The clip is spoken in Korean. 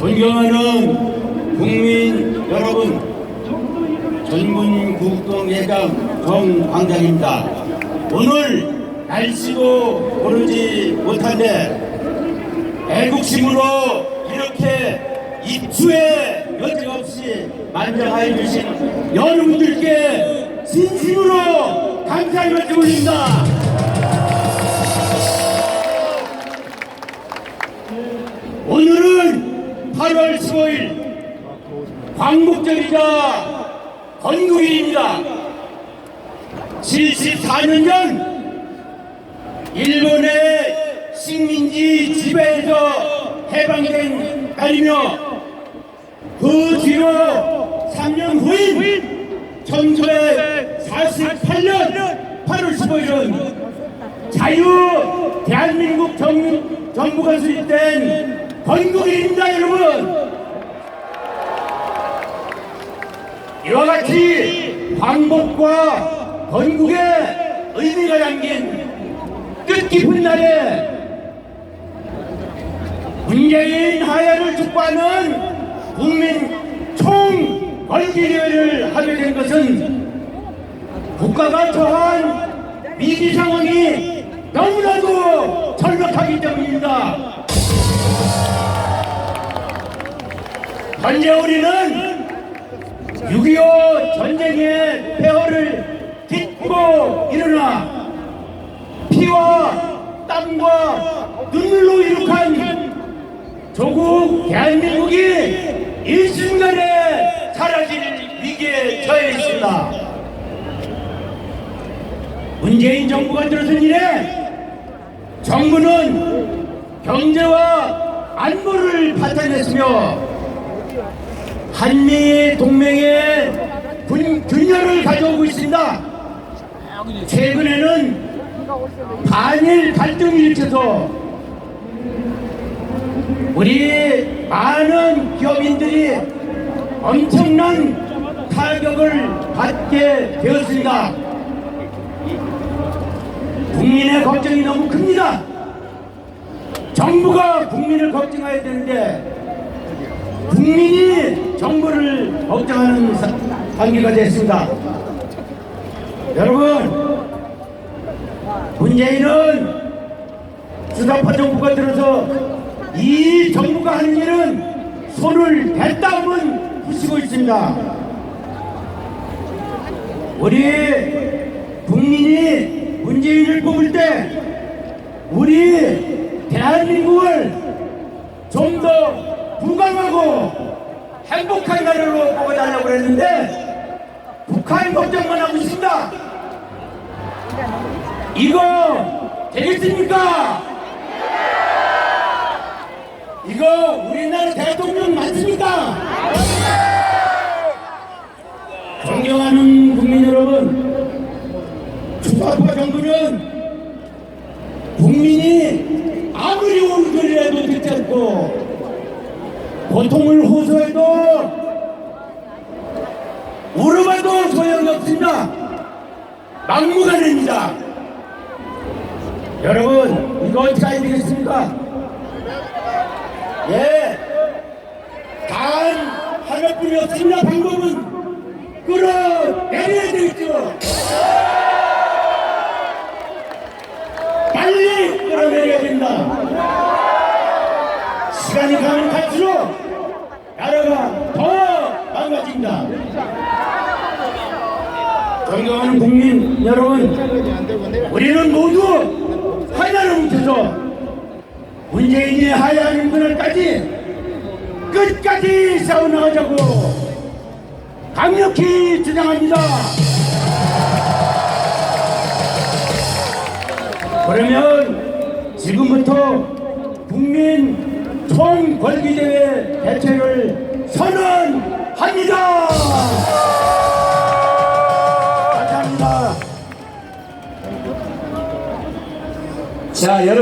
존경하는 국민 여러분, 전문국동회장 정광장입니다. 오늘 날씨도 오르지 못한데 애국심으로 이렇게 입추에 여지없이 만장하여 주신 여러분들께 진심으로 감사의 말씀 올립니다. 오늘은 8월 15일 광복절이자 건국일입니다. 74년 전 일본의 식민지 지배에서 해방된 날이며 그 뒤로 3년 후인 1948년 8월 15일은 자유 대한민국 정, 정부가 수립된 건국일입니다 여러분 이와 같이 광복과 건국의 의미가 담긴 뜻깊은 날에 문재인 하야를 축구하는 국민 총 건기대회를 하게 된 것은 국가가 처한 위기 상황이 너무나도 절박하기 때문입니다. 현재 우리는 6.25 전쟁의 폐허를 딛고 일어나 피와 땀과 눈물로 이룩한 조국 대한민국이 일순간에 사라질 위기에 처해 있습니다. 문재인 정부가 들어선 이래 정부는 경제와 안보를 파탄했으며 한미 동맹의 균, 균열을 가져오고 있습니다. 최근에는 반일 갈등을 일으켜서 우리 많은 기업인들이 엄청난 타격을 받게 되었습니다. 국민의 걱정이 너무 큽니다. 정부가 국민을 걱정해야 되는데 국민이 정부를 걱정하는 사- 관계가 됐습니다. 여러분, 문재인은 수사파 정부가 들어서 이 정부가 하는 일은 손을 대따움은 부시고 있습니다. 우리 국민이 문재인을 뽑을 때 우리 대한민국을 좀 더 부강하고 행복한 나라로 뽑아달라고 그랬는데 북한 걱정만 하고 있습니다. 이거 되겠습니까? 이거 우리나라 대통령 맞습니까? 존경하는 국민 여러분, 주사파 정부는 국민이 아무리 울거리라도 듣지 않고 고통을 호소해도 울어봐도 소용이 없습니다. 막무가내입니다. 여러분 이거 어떻게 해야 되겠습니까? 예, 단 하나뿐이 없습니다. 방법은 끌어내려야 되겠죠. 빨리 끌어내려야 된다. 시간이 가면 갈수록 나라가 더 망가집니다. 존경하는 국민 여러분, 우리는 모두 하나를 뭉쳐서 문재인이 하야하는 그날까지 끝까지 싸워나가자고 강력히 주장합니다. 그러면 지금부터 국민 총궐기대회 개최를 선언합니다. 감사합니다. 자, 여러분.